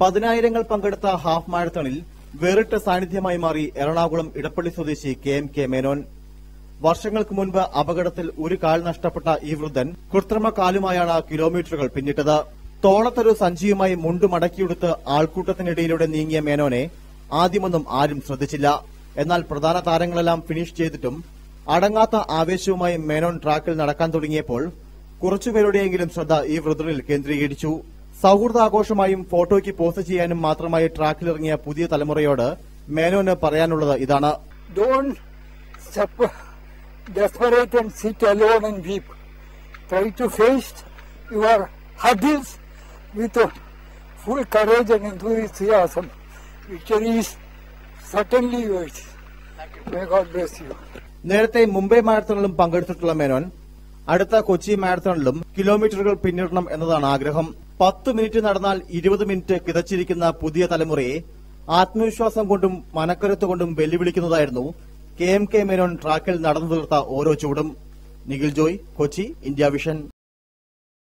പതിനായിരങ്ങൾ പങ്കെടുത്ത ഹാഫ് മാരത്തണിൽ വേറിട്ട സാന്നിധ്യമായി മാറി എറണാകുളം ഇടപ്പള്ളി സ്വദേശി കെ എം കെ മേനോൻ. വർഷങ്ങൾക്ക് മുൻപ് അപകടത്തിൽ ഒരു കാൽ നഷ്ടപ്പെട്ട ഈ വൃദ്ധൻ കൃത്രിമ കാലുമായാണ് കിലോമീറ്ററുകൾ പിന്നിട്ടത്. തോളത്തൊരു സഞ്ചിയുമായി മുണ്ടു മടക്കിയെടുത്ത് ആൾക്കൂട്ടത്തിനിടയിലൂടെ നീങ്ങിയ മേനോനെ ആദ്യമൊന്നും ആരും ശ്രദ്ധിച്ചില്ല. എന്നാൽ പ്രധാന താരങ്ങളെല്ലാം ഫിനിഷ് ചെയ്തിട്ടും അടങ്ങാത്ത ആവേശവുമായി മേനോൻ ട്രാക്കിൽ നടക്കാൻ തുടങ്ങിയപ്പോൾ കുറച്ചുപേരുടെയെങ്കിലും ശ്രദ്ധ ഈ വൃദ്ധനിൽ കേന്ദ്രീകരിച്ചു. സൗഹൃദ സൗഹൃദാഘോഷമായും ഫോട്ടോയ്ക്ക് പോസ്റ്റ് ചെയ്യാനും മാത്രമായി ട്രാക്കിലിറങ്ങിയ പുതിയ തലമുറയോട് മേനോന് പറയാനുള്ളത് ഇതാണ്. നേരത്തെ മുംബൈ മാരത്തണിലും പങ്കെടുത്തിട്ടുള്ള മേനോൻ അടുത്ത കൊച്ചി മാരത്തണിലും കിലോമീറ്ററുകൾ പിന്നിടണം എന്നതാണ് ആഗ്രഹം. പത്ത് മിനിറ്റ് നടന്നാൽ ഇരുപത് മിനിറ്റ് കിതച്ചിരിക്കുന്ന പുതിയ തലമുറയെ ആത്മവിശ്വാസം കൊണ്ടും മനക്കരുത്ത് കൊണ്ടും വെല്ലുവിളിക്കുന്നതായിരുന്നു കെ എം കെ മേനോൻ ട്രാക്കിൽ നടന്നു തീർത്ത ഓരോ ചൂടും നിഖിൽ ജോയ് കൊച്ചി ഇന്ത്യ വിഷൻ.